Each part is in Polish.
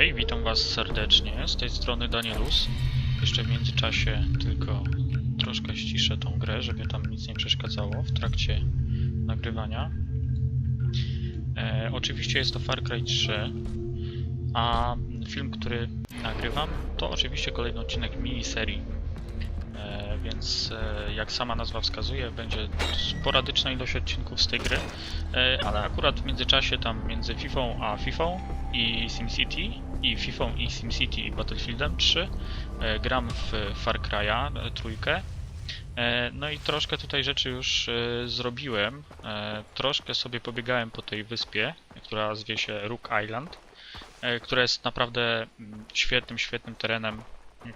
Hej, witam was serdecznie. Z tej strony Danielus. Jeszcze w międzyczasie tylko troszkę ściszę tą grę, żeby tam nic nie przeszkadzało w trakcie nagrywania. E, oczywiście jest to Far Cry 3, a film, który nagrywam, to oczywiście kolejny odcinek miniserii. E, więc e, jak sama nazwa wskazuje, będzie sporadyczna ilość odcinków z tej gry, e, ale akurat w międzyczasie tam między FIFA a FIFA i SimCity i FIFA i SimCity i Battlefieldem 3 e, gram w Far Cry'a e, trójkę. E, No i troszkę tutaj rzeczy już e, zrobiłem. Troszkę sobie pobiegałem po tej wyspie, która zwie się Rook Island, która jest naprawdę mm, świetnym, świetnym terenem,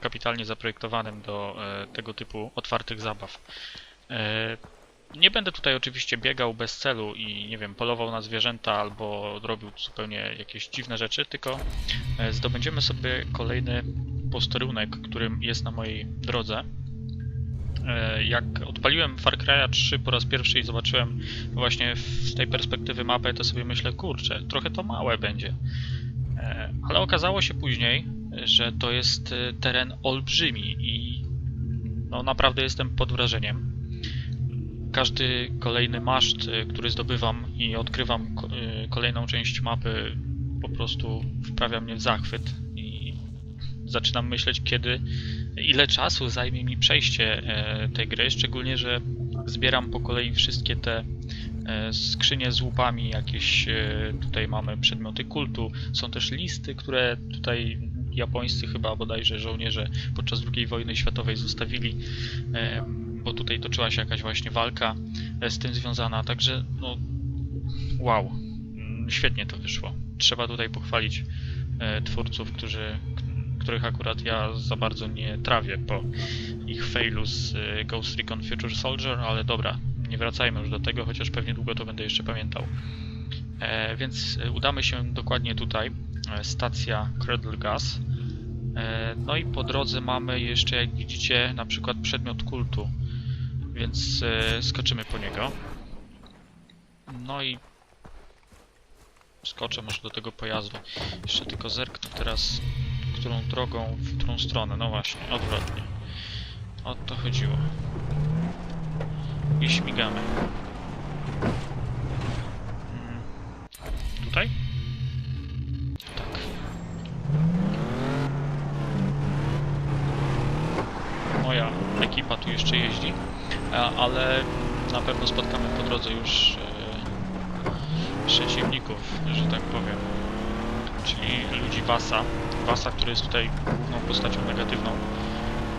kapitalnie zaprojektowanym do tego typu otwartych zabaw. Nie będę tutaj oczywiście biegał bez celu i nie wiem, polował na zwierzęta albo robił zupełnie jakieś dziwne rzeczy, tylko e, zdobędziemy sobie kolejny posterunek, którym jest na mojej drodze. E, Jak odpaliłem Far Cry'a 3 po raz pierwszy i zobaczyłem właśnie z tej perspektywy mapę, to sobie myślę, kurczę, trochę to małe będzie. E, Ale okazało się później, że to jest teren olbrzymi i no naprawdę jestem pod wrażeniem. Każdy kolejny maszt, e, który zdobywam i odkrywam e, kolejną część mapy, po prostu wprawia mnie w zachwyt i zaczynam myśleć, kiedy, ile czasu zajmie mi przejście e, tej gry, szczególnie, że zbieram po kolei wszystkie te e, skrzynie z łupami, jakieś e, tutaj mamy przedmioty kultu, są też listy, które tutaj japońscy chyba bodajże żołnierze podczas II wojny światowej zostawili, bo tutaj toczyła się jakaś właśnie walka e, z tym związana, także no wow, Mm, świetnie to wyszło. Trzeba tutaj pochwalić e, twórców, którzy, których akurat ja za bardzo nie trawię po ich failu z e, Ghost Recon Future Soldier, ale dobra, nie wracajmy już do tego, chociaż pewnie długo to będę jeszcze pamiętał. E, więc udamy się dokładnie tutaj, stacja Cradle Gas. No i po drodze mamy jeszcze, jak widzicie, na przykład przedmiot kultu, więc e, skoczymy po niego. No i skoczę może do tego pojazdu. Jeszcze tylko zerknę teraz, którą drogą, w którą stronę. No właśnie, odwrotnie. O to chodziło. I śmigamy. Mm, Tutaj? Tak. Moja ekipa tu jeszcze jeździ, ale na pewno spotkamy po drodze już e, przeciwników, że tak powiem. Czyli ludzi Wasa. Wasa, który jest tutaj główną postacią negatywną.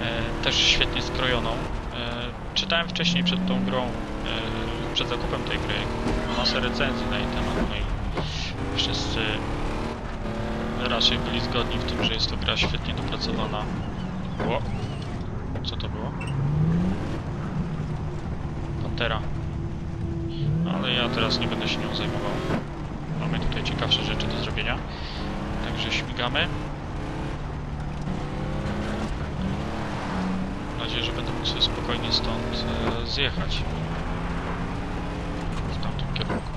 E, też świetnie skrojoną. E, czytałem wcześniej przed tą grą, e, przed zakupem tej gry, masę recenzji na jej temat. No i wszyscy raczej byli zgodni w tym, że jest to gra świetnie dopracowana. Co to było? Pantera. Ale ja teraz nie będę się nią zajmował. Mamy tutaj ciekawsze rzeczy do zrobienia. Także śmigamy. Mam nadzieję, że będę mógł sobie spokojnie stąd e, zjechać. W tamtym kierunku.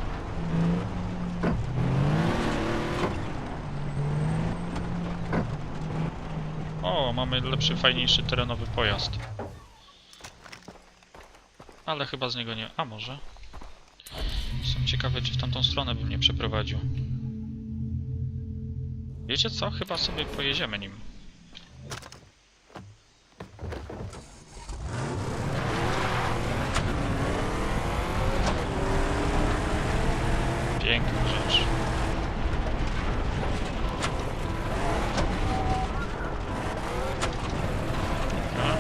O, mamy lepszy, fajniejszy terenowy pojazd. Ale chyba z niego nie... A może? Jestem ciekawy, czy w tamtą stronę bym nie przeprowadził. Wiecie co? Chyba sobie pojedziemy nim. Piękna rzecz. Dobra.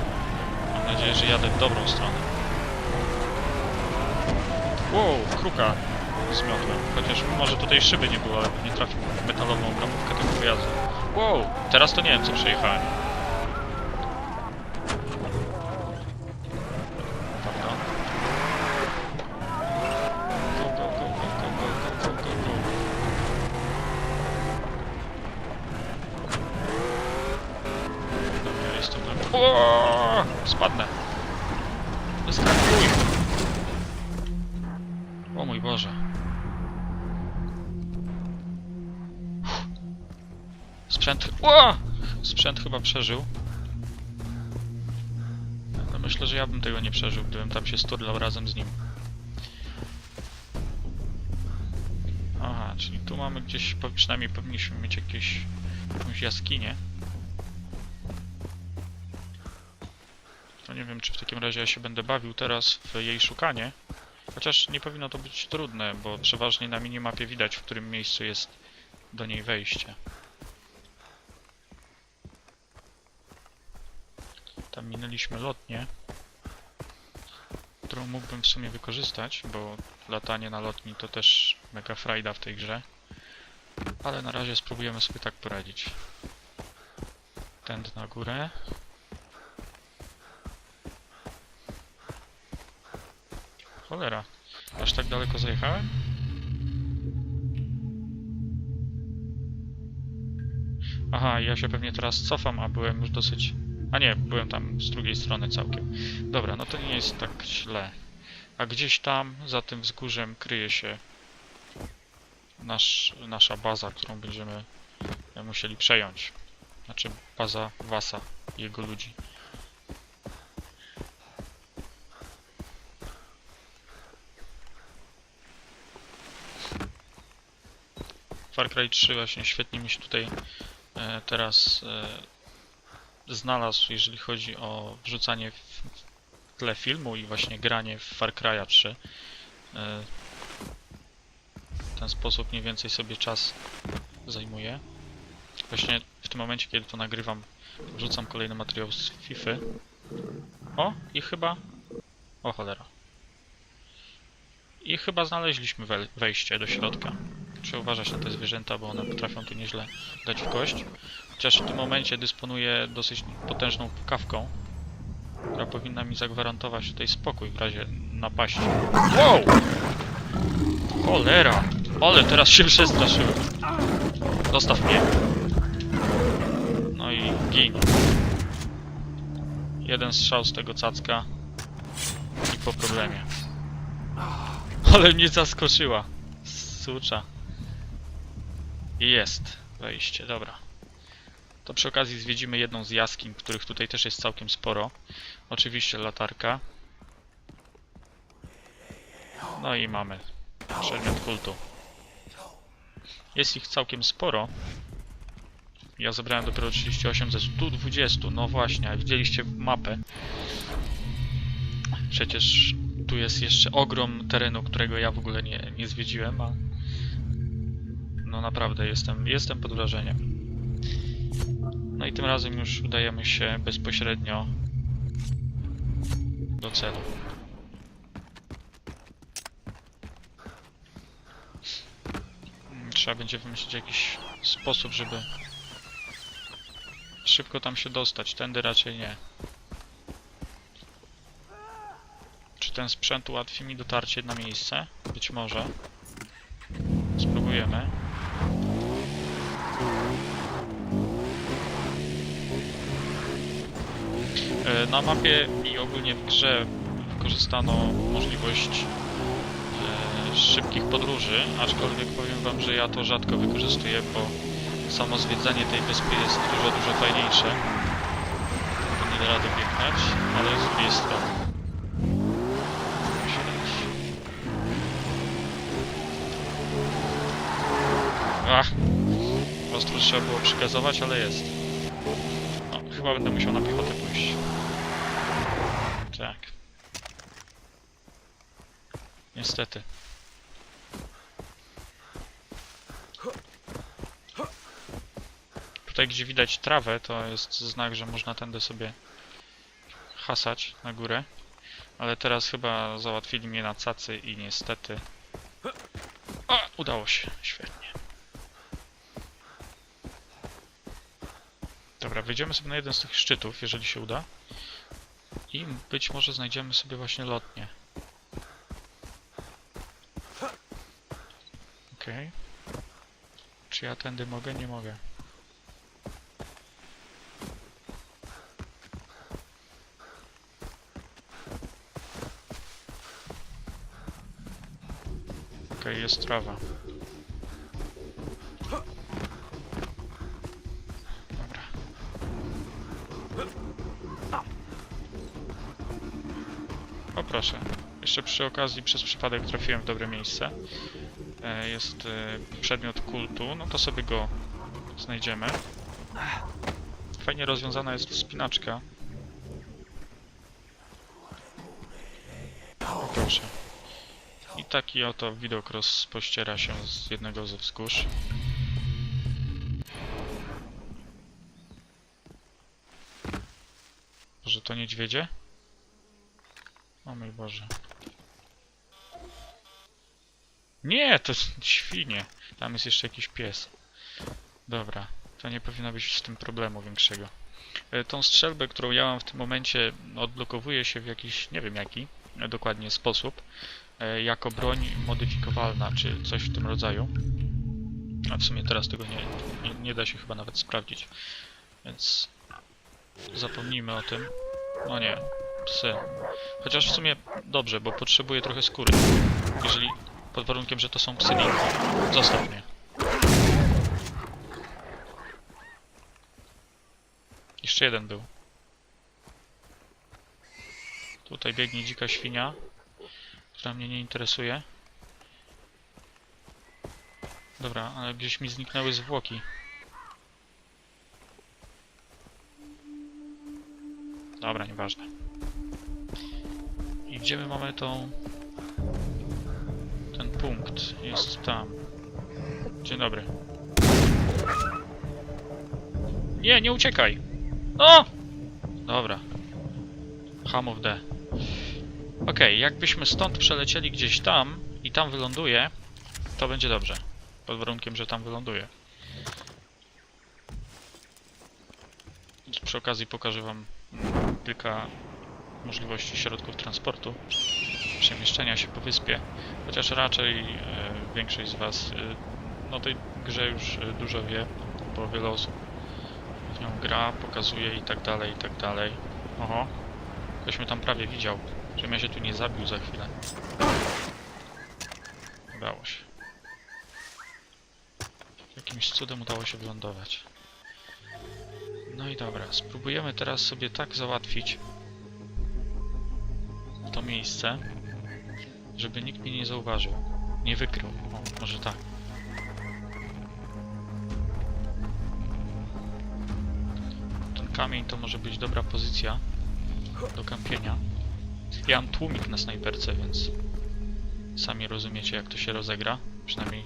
Mam nadzieję, że jadę w dobrą stronę. Wow, kruka zmiotłem. Chociaż może tutaj szyby nie było, nie trafił w metalową ramówkę tego pojazdu. Wow, teraz to nie wiem co przejechałem. Przeżył. No myślę, że ja bym tego nie przeżył, gdybym tam się sturlał razem z nim. Aha, czyli tu mamy gdzieś, przynajmniej powinniśmy mieć jakieś, jakąś jaskinię. To nie wiem, czy w takim razie ja się będę bawił teraz w jej szukanie. Chociaż nie powinno to być trudne, bo przeważnie na minimapie widać, w którym miejscu jest do niej wejście. Tam minęliśmy lotnię, którą mógłbym w sumie wykorzystać, bo latanie na lotni to też mega frajda w tej grze. Ale na razie spróbujemy sobie tak poradzić. Tędy na górę. Cholera, aż tak daleko zajechałem? Aha, ja się pewnie teraz cofam, a byłem już dosyć... A nie, byłem tam z drugiej strony całkiem. Dobra, no to nie jest tak źle. A gdzieś tam, za tym wzgórzem, kryje się nasz, nasza baza, którą będziemy e, musieli przejąć. Znaczy baza Wasa i jego ludzi. Far Cry 3 właśnie świetnie mi się tutaj e, teraz e, znalazł, jeżeli chodzi o wrzucanie w tle filmu i właśnie granie w Far Cry'a 3. E, w ten sposób mniej więcej sobie czas zajmuje. Właśnie w tym momencie, kiedy to nagrywam, wrzucam kolejny materiał z FIFA. O, i chyba... O cholera. I chyba znaleźliśmy we- wejście do środka. Trzeba uważać na te zwierzęta, bo one potrafią tu nieźle dać w kość. Chociaż w tym momencie dysponuję dosyć potężną pukawką, która powinna mi zagwarantować tutaj spokój w razie napaści. Wow! Cholera! Ale teraz się przestraszyłem. Dostaw mnie. No i gin. Jeden strzał z tego cacka i po problemie. Ale mnie zaskoczyła. Sucza. Jest wejście, dobra. To przy okazji zwiedzimy jedną z jaskiń, których tutaj też jest całkiem sporo. Oczywiście latarka. No i mamy przedmiot kultu. Jest ich całkiem sporo. Ja zebrałem dopiero 38 ze 120. No właśnie, widzieliście mapę. Przecież tu jest jeszcze ogrom terenu, którego ja w ogóle nie, nie zwiedziłem, a no naprawdę jestem, jestem pod wrażeniem. No i tym razem już udajemy się bezpośrednio do celu. Trzeba będzie wymyślić jakiś sposób, żeby szybko tam się dostać. Tędy raczej nie. Czy ten sprzęt ułatwi mi dotarcie na miejsce? Być może. Spróbujemy. E, Na mapie i ogólnie w grze wykorzystano możliwość e, szybkich podróży, aczkolwiek powiem wam, że ja to rzadko wykorzystuję, bo samo zwiedzanie tej wyspy jest dużo, dużo fajniejsze. Nie da rady biegać, ale z drugiej strony. Ach! Prostu trzeba było przygazować, ale jest. No, chyba będę musiał na piechotę pójść. Tak. Niestety. Tutaj, gdzie widać trawę, to jest znak, że można tędy sobie hasać na górę. Ale teraz chyba załatwili mnie na cacy i niestety... O! Udało się. Świetnie. Dobra, wejdziemy sobie na jeden z tych szczytów, jeżeli się uda. I być może znajdziemy sobie właśnie lotnię. Okej. Czy ja tędy mogę? Nie mogę. Okej, jest trawa. Jeszcze przy okazji, przez przypadek trafiłem w dobre miejsce. E, Jest e, przedmiot kultu, no to sobie go znajdziemy. Fajnie rozwiązana jest wspinaczka. Proszę. I taki oto widok rozpościera się z jednego ze wzgórz. Może to niedźwiedzie? O mój Boże. Nie, to świnie. Tam jest jeszcze jakiś pies. Dobra, to nie powinno być z tym problemu większego. E, Tą strzelbę, którą ja mam w tym momencie, odblokowuje się w jakiś, nie wiem jaki, e, dokładnie sposób, e, jako broń modyfikowalna, czy coś w tym rodzaju. A w sumie teraz tego nie, nie, nie da się chyba nawet sprawdzić. Więc zapomnijmy o tym. No nie, psy. Chociaż w sumie dobrze, bo potrzebuję trochę skóry. Jeżeli pod warunkiem, że to są psy linki. Zostaw mnie. Jeszcze jeden był. Tutaj biegnie dzika świnia, która mnie nie interesuje. Dobra, ale gdzieś mi zniknęły zwłoki. Dobra, nieważne. I gdzie my mamy tą... Punkt jest tam. Dzień dobry. Nie, nie uciekaj! O! Dobra. Ham of the. Okej, jakbyśmy stąd przelecieli gdzieś tam i tam wyląduje, to będzie dobrze. Pod warunkiem, że tam wyląduje. Przy okazji pokażę wam kilka możliwości środków transportu, przemieszczenia się po wyspie, chociaż raczej e, większość z was e, o tej grze już e, dużo wie, bo wiele osób w nią gra, pokazuje i tak dalej, i tak dalej. Oho, ktoś mnie tam prawie widział, żebym ja się tu nie zabił za chwilę. Udało się. Jakimś cudem udało się wylądować. No i dobra, spróbujemy teraz sobie tak załatwić to miejsce, żeby nikt mnie nie zauważył. Nie wykrył. O, może tak. Ten kamień to może być dobra pozycja do kampienia. Ja mam tłumik na snajperce, więc sami rozumiecie jak to się rozegra. Przynajmniej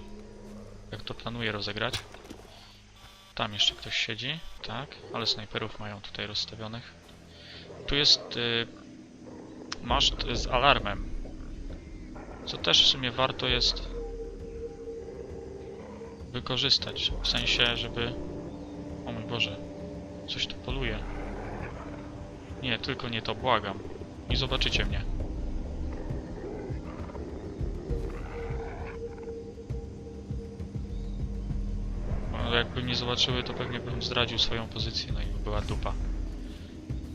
jak to planuję rozegrać. Tam jeszcze ktoś siedzi, tak, ale snajperów mają tutaj rozstawionych. Tu jest y, maszt z alarmem, co też w sumie warto jest wykorzystać, w sensie, żeby... O mój Boże, coś tu poluje. Nie, tylko nie to, błagam. Nie zobaczycie mnie. Ale jakby mnie zobaczyły, to pewnie bym zdradził swoją pozycję, no i by była dupa.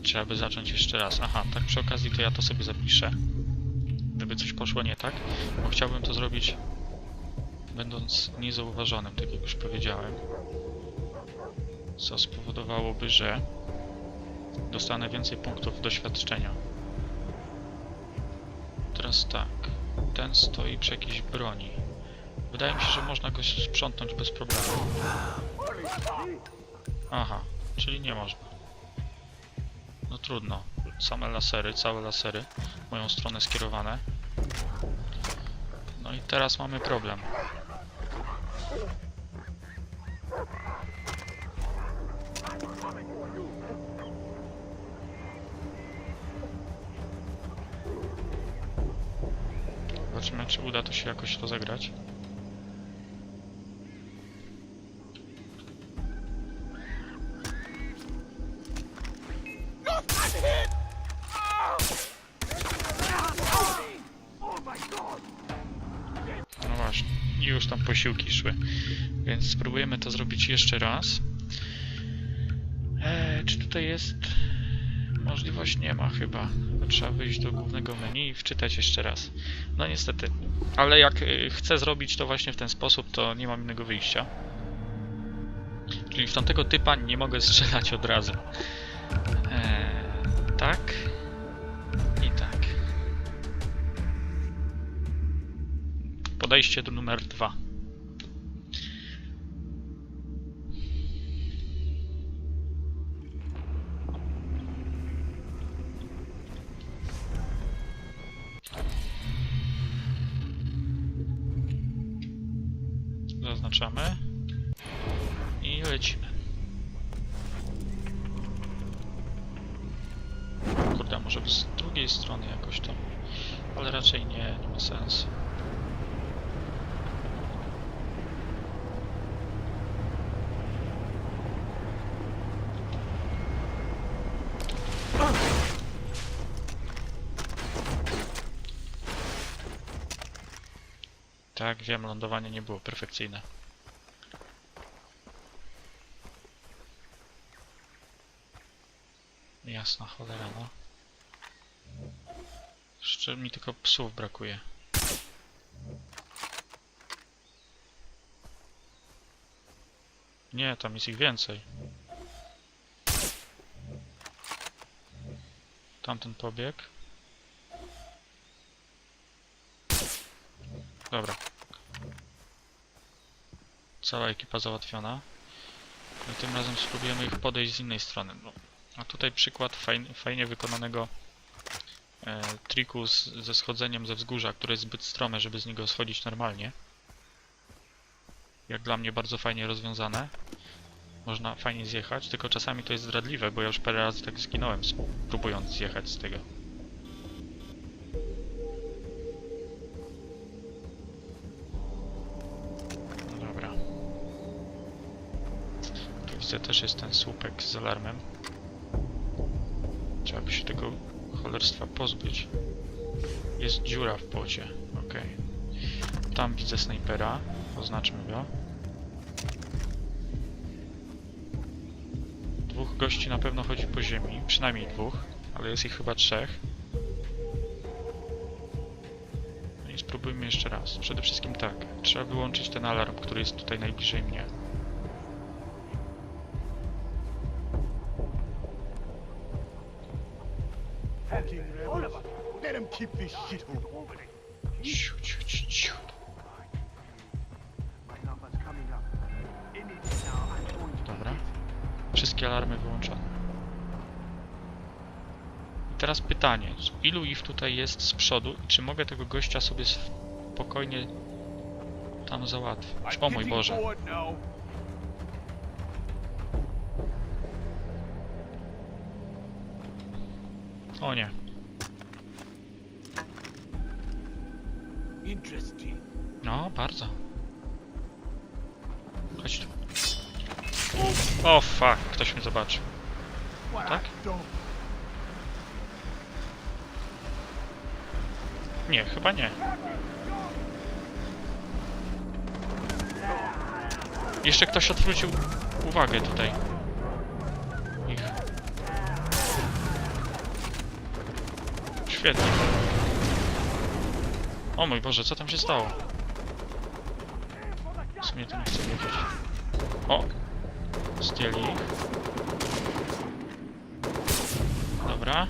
Trzeba by zacząć jeszcze raz. Aha, tak przy okazji to ja to sobie zapiszę. Gdyby coś poszło nie tak, bo chciałbym to zrobić będąc niezauważonym, tak jak już powiedziałem. Co spowodowałoby, że dostanę więcej punktów doświadczenia. Teraz tak. Ten stoi przy jakiejś broni. Wydaje mi się, że można go sprzątnąć bez problemu. Aha, czyli nie można. No trudno. Same lasery, całe lasery w moją stronę skierowane. No i teraz mamy problem. Zobaczymy, czy uda to się jakoś rozegrać. Tam posiłki szły. Więc spróbujemy to zrobić jeszcze raz. Eee, czy tutaj jest możliwość? Nie ma chyba. Trzeba wyjść do głównego menu i wczytać jeszcze raz. No niestety. Ale jak y, chcę zrobić to właśnie w ten sposób, to nie mam innego wyjścia. Czyli w tamtego typa nie mogę strzelać od razu. Eee, tak. Tak. Podejście do numer dwa. Zaznaczamy i lecimy. Kurde, może z drugiej strony jakoś tam, ale raczej nie, nie ma sensu. Tak, wiem, lądowanie nie było perfekcyjne. Jasna cholera, no. Jeszcze mi tylko psów brakuje. Nie, tam jest ich więcej. Tamten pobieg. Dobra. Cała ekipa załatwiona. No tym razem spróbujemy ich podejść z innej strony. No, a tutaj przykład fajn, fajnie wykonanego e, triku z, ze schodzeniem ze wzgórza, które jest zbyt strome, żeby z niego schodzić normalnie. Jak dla mnie bardzo fajnie rozwiązane. Można fajnie zjechać, tylko czasami to jest zdradliwe, bo ja już parę razy tak zginąłem, próbując zjechać z tego. Widzę też jest ten słupek z alarmem. Trzeba by się tego cholerstwa pozbyć. Jest dziura w płocie. Okej. Tam widzę snajpera. Oznaczmy go. Dwóch gości na pewno chodzi po ziemi. Przynajmniej dwóch, ale jest ich chyba trzech. No i spróbujmy jeszcze raz. Przede wszystkim tak. Trzeba wyłączyć ten alarm, który jest tutaj najbliżej mnie. Keep this shit hole. Ciu, ciu, ciu, ciu. Dobra. Wszystkie alarmy wyłączone. I teraz pytanie, z ilu ich tutaj jest z przodu i czy mogę tego gościa sobie spokojnie tam załatwić? O mój Boże. O nie. Interesting. No, bardzo. Chodź tu. O fuck, ktoś mnie zobaczył. What Tak? Nie, chyba nie. Jeszcze ktoś odwrócił uwagę tutaj. Ich. Świetnie. O mój Boże, co tam się stało? W sumie to nie chcę wiedzieć. O! Zdjęli ich. Dobra.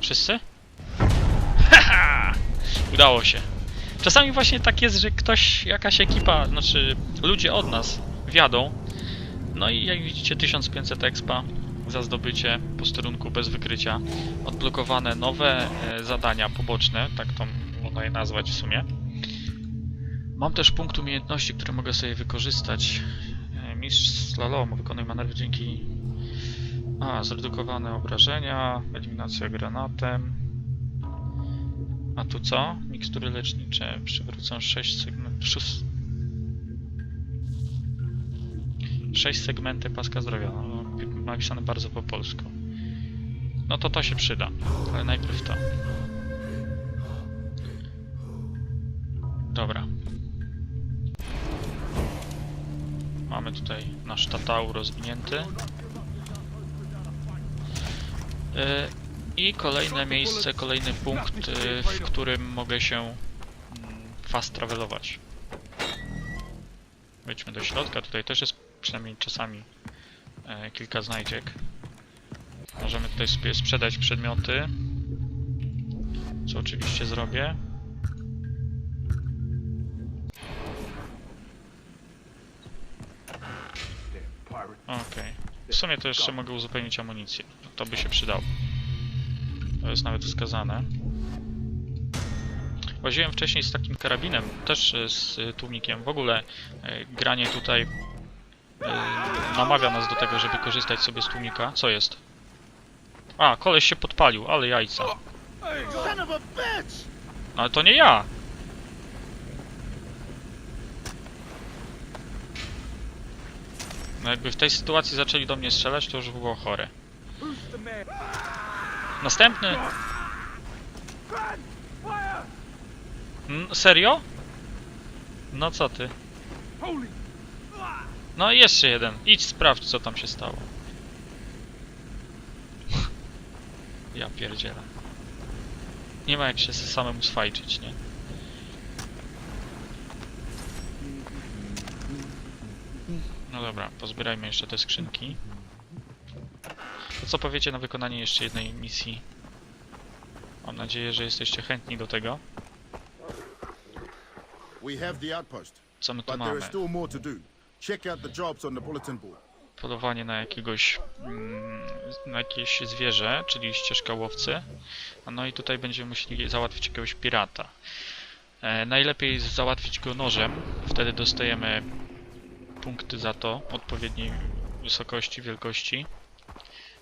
Wszyscy? Haha! Udało się. Czasami właśnie tak jest, że ktoś, jakaś ekipa, znaczy ludzie od nas wiadą. No i jak widzicie 1500 expa za zdobycie posterunku bez wykrycia. Odblokowane nowe e, zadania poboczne, tak to można je nazwać w sumie. Mam też punkt umiejętności, który mogę sobie wykorzystać. E, Mistrz slalomu, wykonuj manewr dzięki... A, zredukowane obrażenia, eliminacja granatem. A tu co? Mikstury lecznicze przywrócą 6 segmentów. 6 segmenty paska zdrowia. No, napisane bardzo po polsku. No to to się przyda, ale najpierw to. Dobra. Mamy tutaj nasz tatał rozwinięty. Yy, I kolejne miejsce, kolejny punkt, yy, w którym mogę się mm, fast travelować. Wejdźmy do środka, tutaj też jest przynajmniej czasami e, kilka znajdziek. Możemy tutaj sobie sprzedać przedmioty, co oczywiście zrobię. Okej. W sumie to jeszcze mogę uzupełnić amunicję. To by się przydało. To jest nawet wskazane. Łaziłem wcześniej z takim karabinem, też e, z e, tłumikiem. W ogóle e, granie tutaj namawia nas do tego, żeby korzystać sobie z tłumika. Co jest? A, koleś się podpalił, ale jajca. Ale to nie ja! No jakby w tej sytuacji zaczęli do mnie strzelać, to już było chore. Następny! Mm, serio? No co ty? No i jeszcze jeden. Idź sprawdź co tam się stało. Ja pierdzielę. Nie ma jak się samemu swajczyć, nie? No dobra, pozbierajmy jeszcze te skrzynki. To co powiecie na wykonanie jeszcze jednej misji? Mam nadzieję, że jesteście chętni do tego. Co my tu mamy? polowanie na jakiegoś mm, na jakieś zwierzę, czyli ścieżka łowcy. No i tutaj będziemy musieli załatwić jakiegoś pirata. E, najlepiej załatwić go nożem, wtedy dostajemy punkty za to odpowiedniej wysokości, wielkości.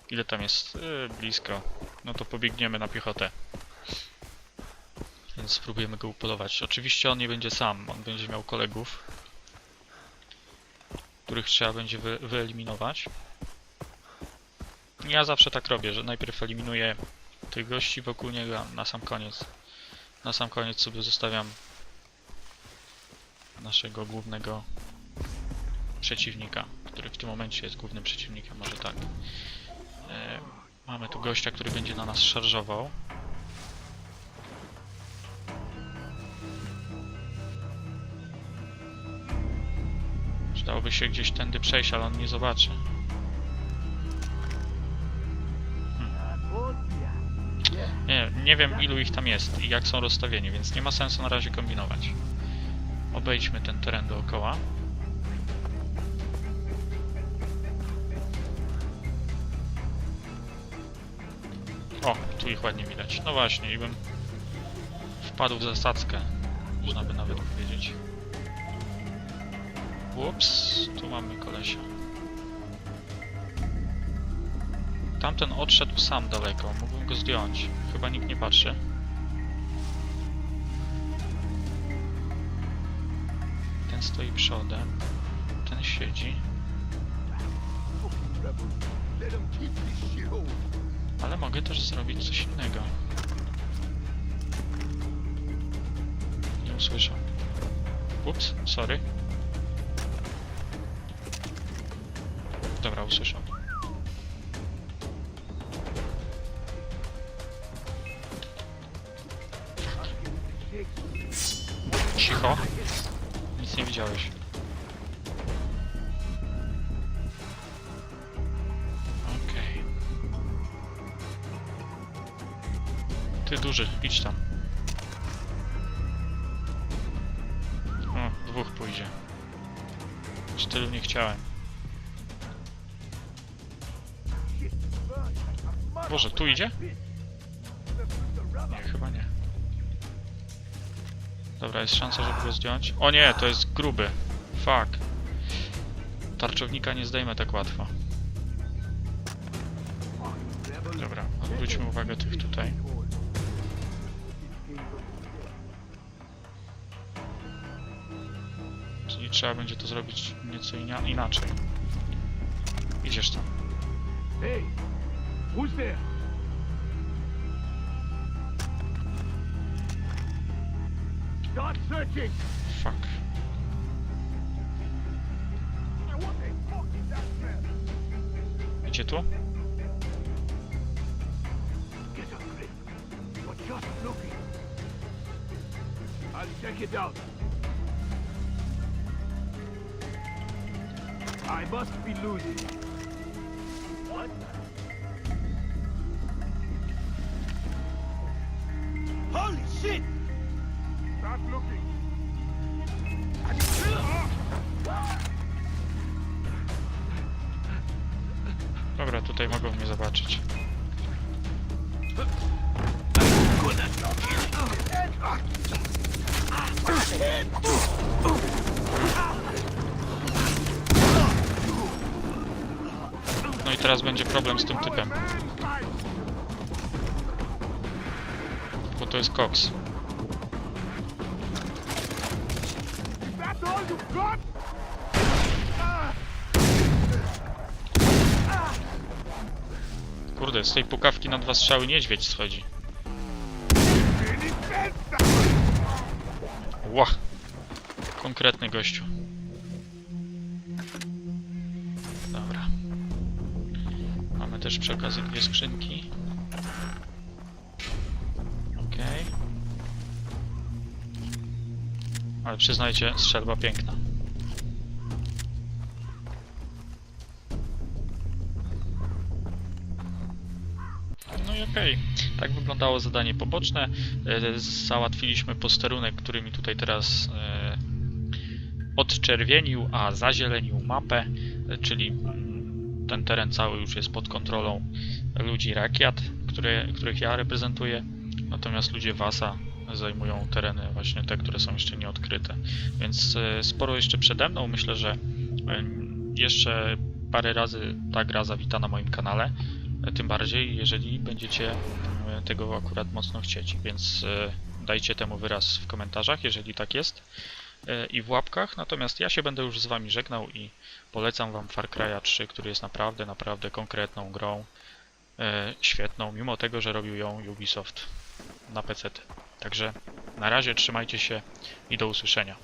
Ile tam jest? E, blisko. No to pobiegniemy na piechotę. Więc spróbujemy go upolować. Oczywiście on nie będzie sam, on będzie miał kolegów których trzeba będzie wy wyeliminować. Ja zawsze tak robię, że najpierw eliminuję tych gości wokół niego, na sam koniec na sam koniec sobie zostawiam naszego głównego przeciwnika, który w tym momencie jest głównym przeciwnikiem, może tak. E, mamy tu gościa, który będzie na nas szarżował. Przydałoby się gdzieś tędy przejść, ale on nie zobaczy. Nie, nie wiem ilu ich tam jest i jak są rozstawieni, więc nie ma sensu na razie kombinować. Obejdźmy ten teren dookoła. O, tu ich ładnie widać. No właśnie, i bym wpadł w zasadzkę, można by nawet powiedzieć. Ups, tu mamy kolesia. Tamten odszedł sam daleko, mógłbym go zdjąć. Chyba nikt nie patrzy. Ten stoi przodem. Ten siedzi. Let. Ale mogę też zrobić coś innego. Nie usłyszał. Ups, sorry. Dobra, usłyszał. Dwóch pójdzie. Aż tylu nie chciałem. Boże, tu idzie? Nie, chyba nie. Dobra, jest szansa, żeby go zdjąć. O nie, to jest gruby. Fuck. Tarczownika nie zdejmę tak łatwo. Dobra, odwróćmy uwagę tych tutaj. Trzeba będzie to zrobić nieco inaczej. Idziesz tam. Hey, who's there? Start searching. Fuck. Idzie tu? I'll check it out. I must be losing. What? Holy shit! Start looking. Dobra, tutaj mogą mnie zobaczyć. Teraz będzie problem z tym typem, bo to jest got? Kurde, z tej pukawki na dwa strzały niedźwiedź schodzi. Ła! Konkretny gościu. Też przy okazji dwie skrzynki. Okej. Ale przyznajcie, strzelba piękna. No i okej. Tak wyglądało zadanie poboczne. E, Załatwiliśmy posterunek, który mi tutaj teraz e, odczerwienił, a zazielenił mapę, e, czyli ten teren cały już jest pod kontrolą ludzi rakiat, które, których ja reprezentuję. Natomiast ludzie Wasa zajmują tereny właśnie te, które są jeszcze nieodkryte. Więc e, sporo jeszcze przede mną. Myślę, że em, jeszcze parę razy ta gra zawita na moim kanale. E, Tym bardziej, jeżeli będziecie e, tego akurat mocno chcieć. Więc e, dajcie temu wyraz w komentarzach, jeżeli tak jest. I w łapkach. Natomiast ja się będę już z Wami żegnał i polecam Wam Far Cry'a 3, który jest naprawdę, naprawdę konkretną grą. e, Świetną, mimo tego, że robił ją Ubisoft na PC. Także na razie trzymajcie się i do usłyszenia.